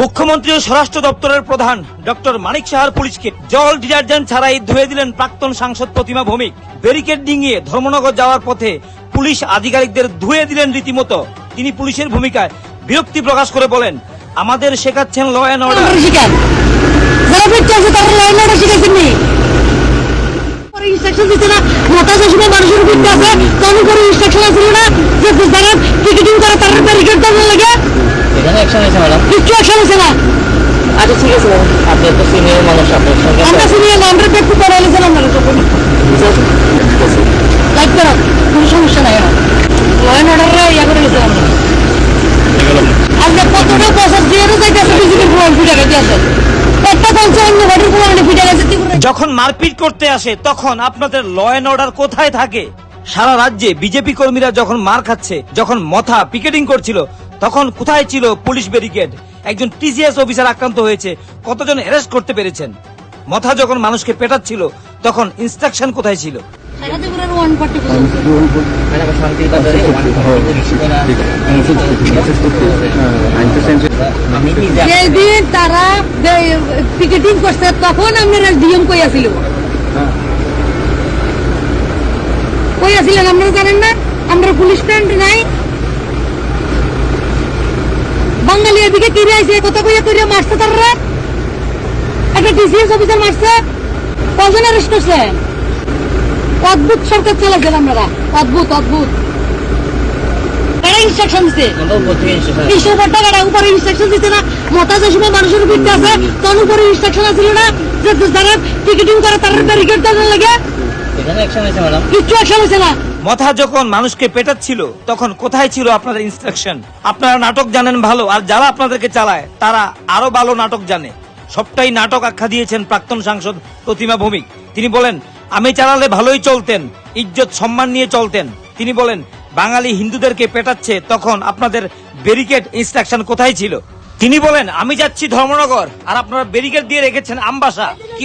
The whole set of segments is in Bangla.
মুখ্যমন্ত্রী ও স্বরাষ্ট্র দপ্তরের প্রধান ডক্টর মানিক সাহার পুলিশকে জল ডিটারজেন্ট ছাড়াই ধুয়ে দিলেন প্রাক্তন সাংসদ প্রতিমা ভৌমিক। ব্যারিকেড ডিঙিয়ে ধর্মনগর যাওয়ার পথে পুলিশ আধিকারিকদের ধুয়ে দিলেন রীতিমতো। তিনি পুলিশের ভূমিকায় বিরক্তি প্রকাশ করে বলেন, আমাদের শেখাচ্ছেন ল অ্যান্ড অর্ডার ইনস্ট্রাকশন দিতে না মানুষের এখানে অ্যাকশন ম্যাডাম কিচ্ছু অ্যাকশন আছে না আচ্ছা ঠিক আছে ম্যাডাম আপনি তো সিনিয়র মানুষ আপনার সঙ্গে আমরা সিনিয়র না আমরা ব্যক্তি পড়ে এলেছেন আপনারা তখন লাইক করো কোনো সমস্যা নাই আমার অর্ডাররা ইয়া করে গেছে আমরা। আজকে কতটা বছর দিয়ে যাইতেছে বিজেপির প্রমাণ ফিটে গেছে একটা বলছে অন্য ঘরের প্রমাণে ফিটে গেছে যখন মারপিট করতে আসে তখন আপনাদের ল অ্যান্ড অর্ডার কোথায় থাকে? সারা রাজ্যে বিজেপি কর্মীরা যখন মার খাচ্ছে যখন মথা পিকেটিং করছিল তখন কোথায় ছিল পুলিশ ব্যারিকেড? একজন টিসিএস অফিসার আক্রান্ত হয়েছে। কতজন অ্যারেস্ট করতে পেরেছেন? মথা যখন মানুষকে পেটাচ্ছিল, তখন ইনস্ট্রাকশন কোথায় ছিল? যেদিন তারা পিকেটিং করছে, তখন আপনারা ডিএম কই আছিল কই আছিলেন আপনারা জানেন না? আমরা পুলিশ ফ্রেন্ড নাই বাঙালি এদিকে কিনে আইছে কত কইয়া কইয়া মারছে তারা একটা টিসিএস অফিসার মারছে। কজন অ্যারেস্ট করছে? অদ্ভুত সরকার চালাইছেন আপনারা অদ্ভুত অদ্ভুত। তারা ইনস্ট্রাকশন দিছে আমরা উপর ইনস্ট্রাকশন না। মতা যে সময় মানুষের আছে তখন উপরে ইনস্ট্রাকশন আছিল না যে যারা টিকিটিং করে তারা ব্যারিকেড দেওয়ার লাগে। অ্যাকশন হয়েছে না। মথা যখন মানুষকে পেটাচ্ছিল, তখন কোথায় ছিল আপনাদের ইনস্ট্রাকশন আপনারা নাটক জানেন ভালো, আর যারা আপনাদেরকে চালায়, তারা আরও ভালো নাটক জানে। সবটাই নাটক আখ্যা দিয়েছেন প্রাক্তন সাংসদ প্রতিমা ভৌমিক। তিনি বলেন, আমি চালালে ভালোই চলতেন, ইজ্জত সম্মান নিয়ে চলতেন। তিনি বলেন, বাঙালি হিন্দুদেরকে পেটাচ্ছে তখন আপনাদের ব্যারিকেড ইনস্ট্রাকশন কোথায় ছিল? তিনি বলেন, আমি যাচ্ছি ধর্মনগর, আর আপনারা ব্যারিকেড দিয়ে রেখেছেন আমবাসা। কি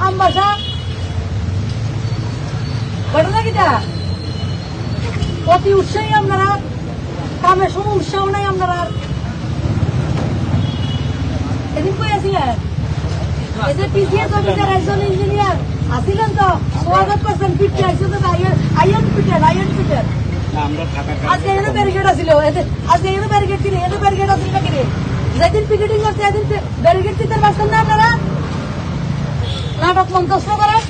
আমবাসা। ঘটনা কিটা অতি উৎসাহী আপনারা। কামের সময় উৎসাহ নাই আপনারা। এদিন কই আছিলেন? এই যে টিসিএস অফিসার একজন ইঞ্জিনিয়ার আসিলেন তো স্বাগত করছেন পিঠে আইসো তো আইএন পিঠের আইএন পিঠের আজকে এখানে ব্যারিকেড এতে- আজকে এখানে ব্যারিকেড কিনে এখানে ব্যারিকেড আছিল না কিনে যেদিন পিকেটিং করছে এদিন ব্যারিকেড দিতে পারছেন না আপনারা? নাটক মন্তব্য করেন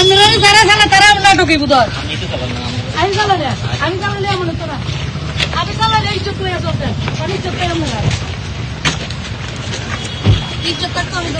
আপনারা যারা খেলা তারা নাটকই বুধ আমি চালালে আমি চালালে এমন তোরা। আমি চালালে ইজ্জত করে চলতেন ইজ্জত করে মনে ইজ্জত থাকতো আমি।